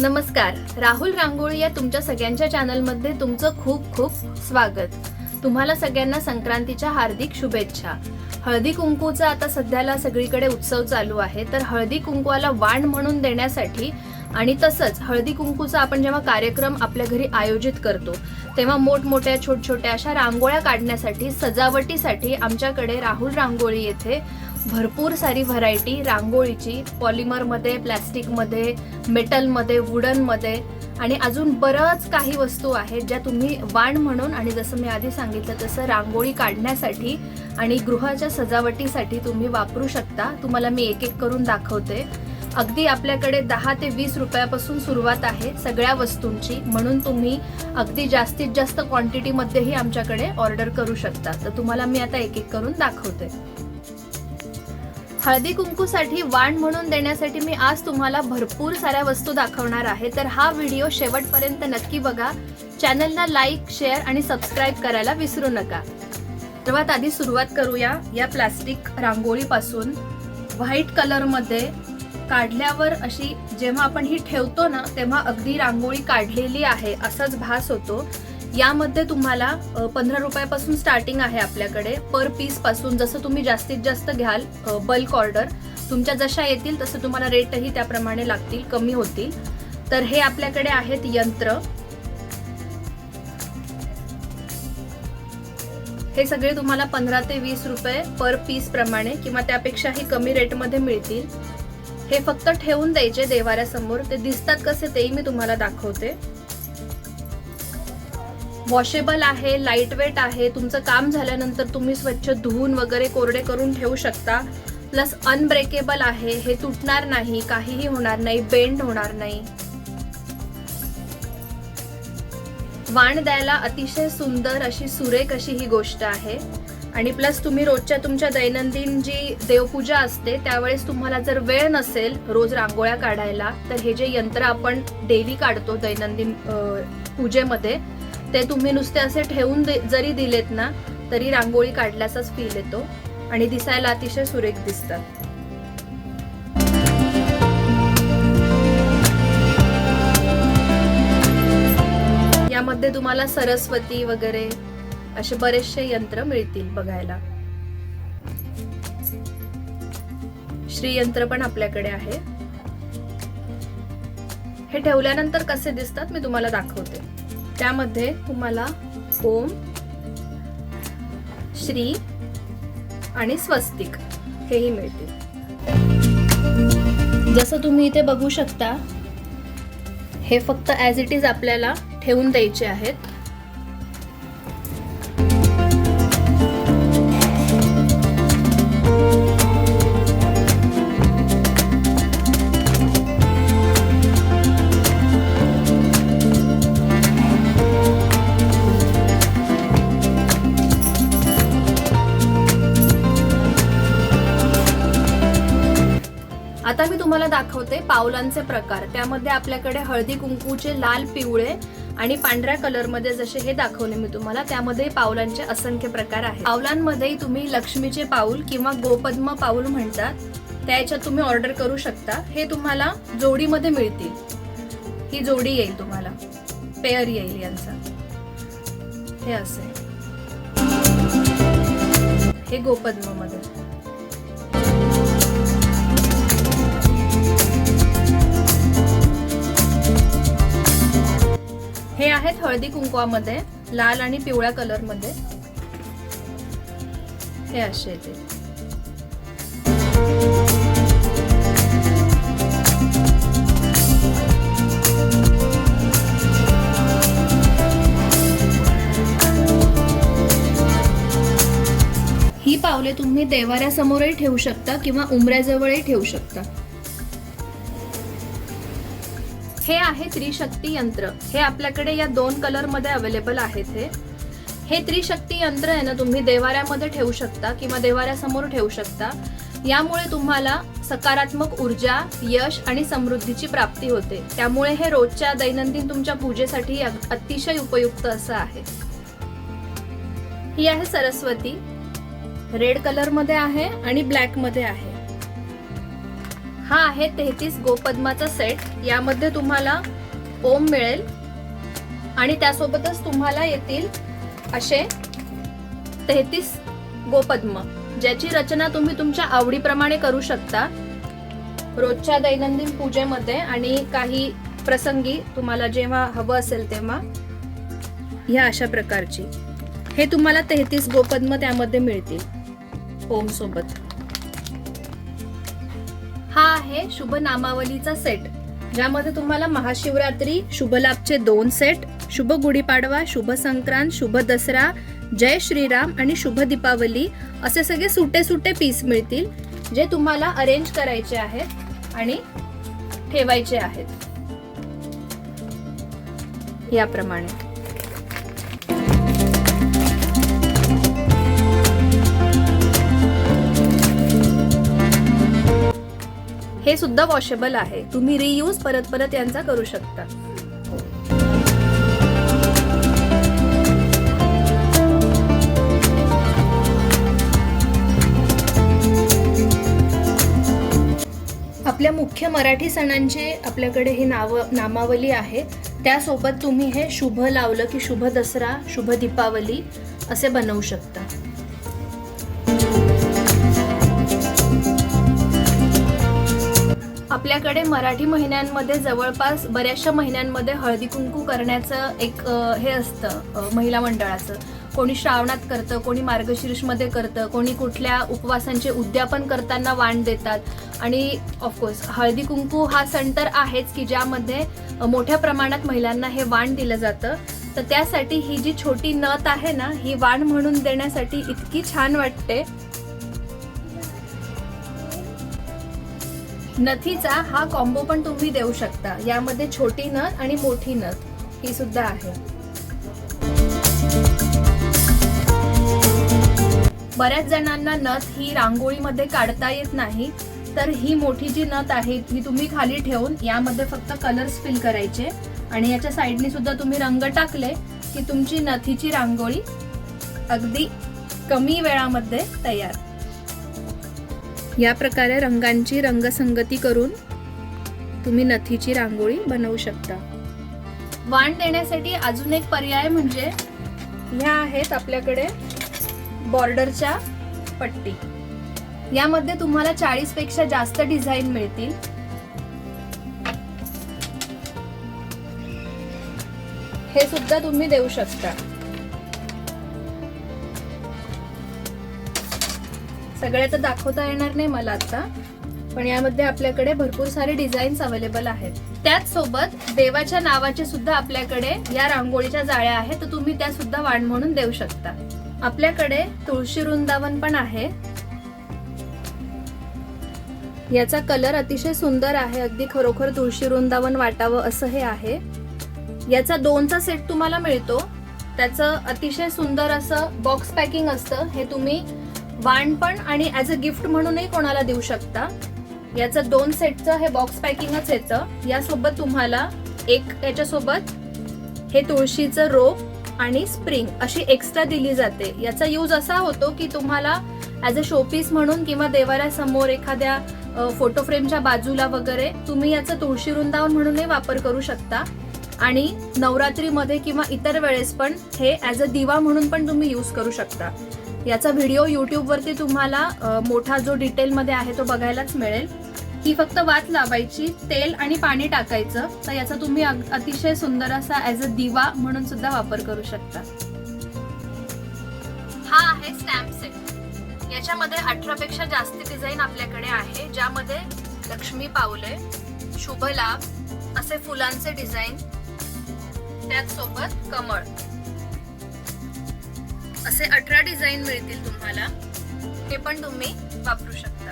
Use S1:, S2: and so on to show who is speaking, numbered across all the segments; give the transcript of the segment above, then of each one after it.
S1: नमस्कार राहुल रांगोळी या तुमच्या सगळ्यांच्या चॅनलमध्ये तुमचं खूप खूप स्वागत. तुम्हाला सगळ्यांना संक्रांतीच्या हार्दिक शुभेच्छा. हळदी कुंकूचा आता सध्याला सगळीकडे उत्सव चालू आहे तर हळदी कुंकूला वाण म्हणून देण्यासाठी आणि तसंच हळदी कुंकूचा आपण जेव्हा कार्यक्रम आपल्या घरी आयोजित करतो तेव्हा मोठमोठ्या छोट छोट्या अशा रांगोळ्या काढण्यासाठी सजावटीसाठी आमच्याकडे राहुल रांगोळी येथे भरपूर सारी व्हरायटी रांगोळीची पॉलिमरमध्ये प्लॅस्टिकमध्ये मेटलमध्ये वुडनमध्ये आणि अजून बरंच काही वस्तू आहेत ज्या तुम्ही वाण म्हणून आणि जसं मी आधी सांगितलं तसं रांगोळी काढण्यासाठी आणि गृहाच्या सजावटीसाठी तुम्ही वापरू शकता. तुम्हाला मी एक एक करून दाखवते. अगदी आपल्याकडे दहा ते वीस रुपयापासून सुरुवात आहे सगळ्या वस्तूंची. म्हणून तुम्ही अगदी जास्तीत जास्त क्वांटिटीमध्येही आमच्याकडे ऑर्डर करू शकता. तर तुम्हाला मी आता एक एक करून दाखवते. हळदी कुंकूसाठी वाण म्हणून देण्यासाठी मी आज तुम्हाला भरपूर साऱ्या वस्तू दाखवणार आहे. तर हा व्हिडिओ शेवटपर्यंत नक्की बघा. चॅनलला लाईक शेअर आणि सबस्क्राईब करायला विसरू नका. सर्वात आधी सुरुवात करूया या प्लास्टिक रांगोळीपासून. व्हाईट कलरमध्ये काढल्यावर अशी जेव्हा आपण ही ठेवतो ना तेव्हा अगदी रांगोळी काढलेली आहे असाच भास होतो. यामध्ये तुम्हाला पंधरा रुपयापासून स्टार्टिंग आहे आपल्याकडे. पर पीसपासून जसं तुम्ही जास्तीत जास्त घ्याल बल्क ऑर्डर तुमच्या जशा येतील तसं तुम्हाला रेटही त्याप्रमाणे लागतील कमी होतील. तर हे आपल्याकडे आहेत यंत्र. हे सगळे तुम्हाला पंधरा ते वीस रुपये पर पीस प्रमाणे किंवा त्यापेक्षाही कमी रेटमध्ये मिळतील. हे फक्त ठेवून द्यायचे देवाऱ्यासमोर. ते दिसतात कसे तेही मी तुम्हाला दाखवते. वॉशेबल आहे लाईटवेट आहे तुमचं काम झाल्यानंतर तुम्ही स्वच्छ धुवून वगैरे कोरडे करून ठेवू शकता. प्लस अनब्रेकेबल आहे हे तुटणार नाही काहीही होणार नाही बेंड होणार नाही. वाण द्यायला अतिशय सुंदर अशी सुरेख अशी ही गोष्ट आहे. आणि प्लस तुम्ही रोजच्या तुमच्या दैनंदिन जी देवपूजा असते त्यावेळेस तुम्हाला जर वेळ नसेल रोज रांगोळ्या काढायला तर हे जे यंत्र आपण डेली काढतो दैनंदिन पूजेमध्ये ते तुम्ही नुसते असे ठेवून जरी दिलेत ना तरी रांगोळी काढल्याचाच फील येतो आणि दिसायला अतिशय सुरेख दिसतात. यामध्ये तुम्हाला सरस्वती वगैरे असे बरेचसे यंत्र मिळतील बघायला. श्रीयंत्र पण आपल्याकडे आहे. हे ठेवल्यानंतर कसे दिसतात मी तुम्हाला दाखवते. त्यामध्ये तुम्हाला ओम श्री आणि स्वस्तिक हेही मिळतील. जसं तुम्ही इथे बघू शकता हे फक्त ॲज इट इज आपल्याला ठेवून द्यायचे आहेत. आता मी तुम्हाला दाखवते पावलांचे प्रकार. त्यामध्ये आपल्याकडे हळदी कुंकूचे लाल पिवळे आणि पांढऱ्या कलरमध्ये जसे हे दाखवले मी तुम्हाला त्यामध्ये पावलांचे असंख्य प्रकार आहेत. पावलांमध्ये तुम्ही लक्ष्मीचे पाऊल किंवा गोपद्म पाऊल म्हणतात त्याच्यात तुम्ही ऑर्डर करू शकता. हे तुम्हाला जोडीमध्ये मिळतील. ही जोडी येईल तुम्हाला. पेअर येईल यांचा. हे असे. हे गोपद्ममध्ये हे आहेत हळदी कुंकवामध्ये लाल आणि पिवळ्या कलरमध्ये. हे असे येते ही पावले तुम्ही देवाऱ्यासमोरही ठेवू शकता किंवा उमऱ्याजवळही ठेवू शकता. हे आहे त्रिशक्ती यंत्र. हे आपल्याकडे या दोन कलरमध्ये अवेलेबल आहेत हे. हे त्रिशक्ती यंत्र आहे ना तुम्ही देवाऱ्यामध्ये ठेवू शकता किंवा देवाऱ्यासमोर ठेवू शकता. यामुळे तुम्हाला सकारात्मक ऊर्जा यश आणि समृद्धीची प्राप्ती होते. त्यामुळे हे रोजच्या दैनंदिन तुमच्या पूजेसाठी अतिशय उपयुक्त असं आहे. ही आहे सरस्वती. रेड कलरमध्ये आहे आणि ब्लॅकमध्ये आहे. हा आहे तेहतीस गोपद्माचा सेट. यामध्ये तुम्हाला ओम मिळेल. आणि त्यासोबतच तुम्हाला येतील असे तेहतीस गोपद्म ज्याची रचना तुम्ही तुमच्या आवडीप्रमाणे करू शकता. रोजच्या दैनंदिन पूजेमध्ये आणि काही प्रसंगी तुम्हाला जेव्हा हवं असेल तेव्हा ह्या अशा प्रकारची. हे तुम्हाला तेहतीस गोपद्म त्यामध्ये मिळतील. ओम सोबत. हा आहे शुभ नामावलीचा सेट. ज्यामध्ये तुम्हाला महाशिवरात्री शुभ लाभचे दोन सेट शुभ गुढीपाडवा शुभ संक्रांत शुभ दसरा जय श्रीराम आणि शुभ दीपावली असे सगळे सुटे सुटे पीस मिळतील जे तुम्हाला अरेंज करायचे आहेत आणि ठेवायचे आहेत. याप्रमाणे. हे सुद्धा वॉशेबल आहे. तुम्ही रियूज परत परत यांचा करू शकता. आपल्या मुख्य मराठी सणांचे आपल्याकडे ही नाव नामावली आहे. त्यासोबत तुम्ही हे शुभ लावलं की शुभ दसरा शुभ दीपावली असे बनवू शकता. आपल्याकडे मराठी महिन्यांमध्ये जवळपास बऱ्याचशा महिन्यांमध्ये हळदी कुंकू करण्याचं एक हे असतं महिला मंडळाचं. कोणी श्रावणात करतं कोणी मार्गशीर्षमध्ये करतं कोणी कुठल्या उपवासांचे उद्यापन करताना वाण देतात. आणि ऑफकोर्स हळदी कुंकू हा सण तर आहेच की ज्यामध्ये मोठ्या प्रमाणात महिलांना हे वाण दिलं जातं. तर त्यासाठी ही जी छोटी नथ आहे ना ही वाण म्हणून देण्यासाठी इतकी छान वाटते. नथीचा हा कॉम्बो पण तुम्ही देऊ शकता. यामध्ये छोटी नथ आणि मोठी नथ. ही सुद्धा आहे. बऱ्याच जणांना नथ ही रांगोळीमध्ये काढता येत नाही. तर ही मोठी जी नथ आहे ही तुम्ही खाली ठेवून यामध्ये फक्त कलर्स फिल करायचे. आणि याच्या साईडने सुद्धा तुम्ही रंग टाकले की तुमची नथीची रांगोळी अगदी कमी वेळामध्ये तयार. या प्रकारे रंगांची रंगसंगती करून तुम्ही नथीची रांगोळी बनवू शकता. वाण देण्यासाठी अजून एक पर्याय म्हणजे ह्या आहेत आपल्याकडे बॉर्डरच्या पट्टी. यामध्ये तुम्हाला चाळीसपेक्षा जास्त डिझाईन मिळतील. हे सुद्धा तुम्ही देऊ शकता. सगळ्या तर दाखवता येणार नाही मला आता पण यामध्ये आपल्याकडे भरपूर सारे डिझाईन्स अवेलेबल आहेत. त्याच सोबत देवाच्या नावाचे सुद्धा आपल्याकडे या रांगोळीच्या जाळ्या आहेत तर तुम्ही त्या सुद्धा वाण म्हणून देऊ शकता. आपल्याकडे तुळशी वृंदावन पण आहे. याचा कलर अतिशय सुंदर आहे अगदी खरोखर तुळशी वृंदावन वाटावं असं हे आहे. याचा दोनचा सेट तुम्हाला मिळतो. त्याचं अतिशय सुंदर असं बॉक्स पॅकिंग असतं हे तुम्ही वाण पण आणि ऍज अ गिफ्ट म्हणूनही कोणाला देऊ शकता. याचं दोन सेटचं हे बॉक्स पॅकिंगच येतं. यासोबत तुम्हाला एक याच्यासोबत हे तुळशीचं रोप आणि स्प्रिंग अशी एक्स्ट्रा दिली जाते. याचा यूज असा होतो की तुम्हाला ऍज अ शोपीस म्हणून किंवा देवाऱ्यासमोर एखाद्या फोटो फ्रेमच्या बाजूला वगैरे तुम्ही याचं तुळशी वृंदावन म्हणूनही वापर करू शकता. आणि नवरात्रीमध्ये किंवा इतर वेळेस पण हे ऍज अ दिवा म्हणून पण तुम्ही यूज करू शकता. याचा व्हिडिओ युट्यूबवरती तुम्हाला मोठा जो डिटेलमध्ये आहे तो बघायलाच मिळेल. ही फक्त वात लावायची तेल आणि पाणी टाकायचं. तर याचा तुम्ही अतिशय सुंदर असा ऍज अ दिवा म्हणून सुद्धा वापर करू शकता. हा आहे स्टॅम्प सेट याच्यामध्ये अठरा पेक्षा जास्त डिझाईन आपल्याकडे आहे ज्यामध्ये लक्ष्मी पावले शुभ लाभ असे फुलांचे डिझाईन त्याचसोबत कमळ. असे अठरा डिझाईन मिळतील तुम्हाला. ते पण तुम्ही वापरू शकता.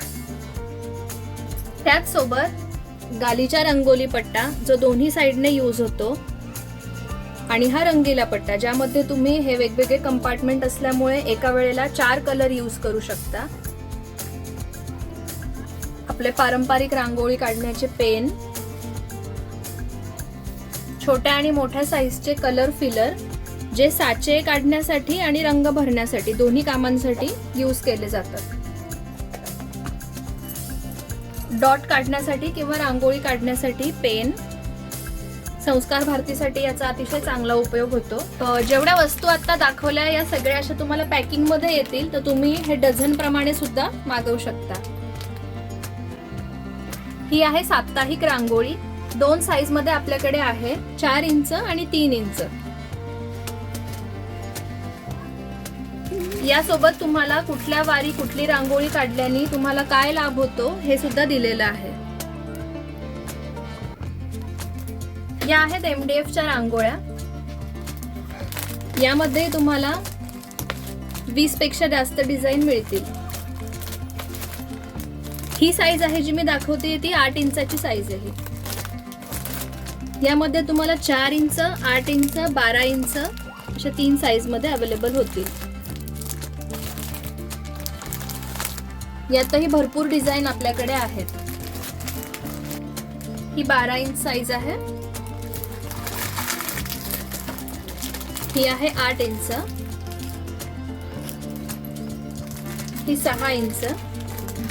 S1: त्याचसोबत गालीचा रंगोली पट्टा जो दोन्ही साईडने यूज होतो आणि हा रंगीला पट्टा ज्यामध्ये तुम्ही हे वेगवेगळे कंपार्टमेंट असल्यामुळे एका वेळेला चार कलर यूज करू शकता. आपले पारंपरिक रांगोळी काढण्याचे पेन छोट्या आणि मोठ्या साईजचे कलर फिलर जे साचे काढण्यासाठी आणि रंग भरण्यासाठी दोन्ही कामांसाठी यूज केले जातात. डॉट काढण्यासाठी किंवा रांगोळी काढण्यासाठी पेन संस्कार भारतीसाठी याचा अतिशय चांगला उपयोग होतो. जेवढ्या वस्तू आता दाखवल्या या सगळ्या अशा तुम्हाला पॅकिंगमध्ये येतील तर तुम्ही हे डझन प्रमाणे सुद्धा मागवू शकता. ही आहे साप्ताहिक रांगोळी. दोन साईजमध्ये आपल्याकडे आहे चार इंच आणि तीन इंच. यासोबत तुम्हाला कुठल्या वारी कुठली रांगोळी काढल्याने तुम्हाला काय लाभ होतो हे सुद्धा दिलेलं आहे. या आहेत एमडीएफ च्या रांगोळ्या. यामध्ये तुम्हाला वीसपेक्षा जास्त डिझाईन मिळतील. ही साईज आहे जी मी दाखवते ती आठ इंचाची साईज आहे. यामध्ये तुम्हाला चार इंच आठ इंच बारा इंच अशा तीन साईजमध्ये अवेलेबल होतील. यातही भरपूर डिझाईन आपल्याकडे आहेत. ही बारा इंच साईज आहे. ही आहे आठ इंच. ही सहा इंच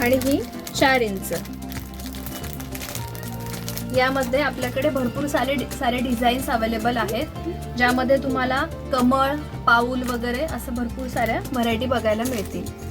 S1: आणि ही चार इंच. यामध्ये आपल्याकडे भरपूर सारे सारे डिझाईन्स अवेलेबल आहेत. ज्यामध्ये तुम्हाला कमळ पाऊल वगैरे असं भरपूर साऱ्या व्हरायटी बघायला मिळतील.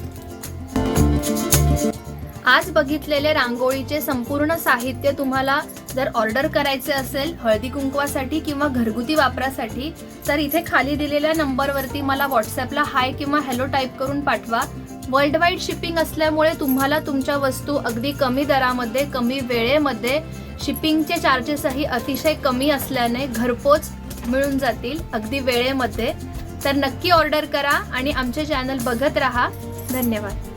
S1: आज बघितलेले रांगोळीचे संपूर्ण साहित्य तुम्हाला जर ऑर्डर करायचे असेल हळदी कुंकवासाठी किंवा घरगुती वापरासाठी तर इथे खाली दिलेल्या नंबरवरती मला व्हॉट्सअपला हाय किंवा हॅलो टाईप करून पाठवा. वर्ल्ड वाईड शिपिंग असल्यामुळे तुम्हाला तुमच्या वस्तू अगदी कमी दरामध्ये कमी वेळेमध्ये शिपिंगचे चार्जेसही अतिशय कमी असल्याने घरपोच मिळून जातील अगदी वेळेमध्ये. तर नक्की ऑर्डर करा आणि आमचे चॅनल बघत राहा. धन्यवाद.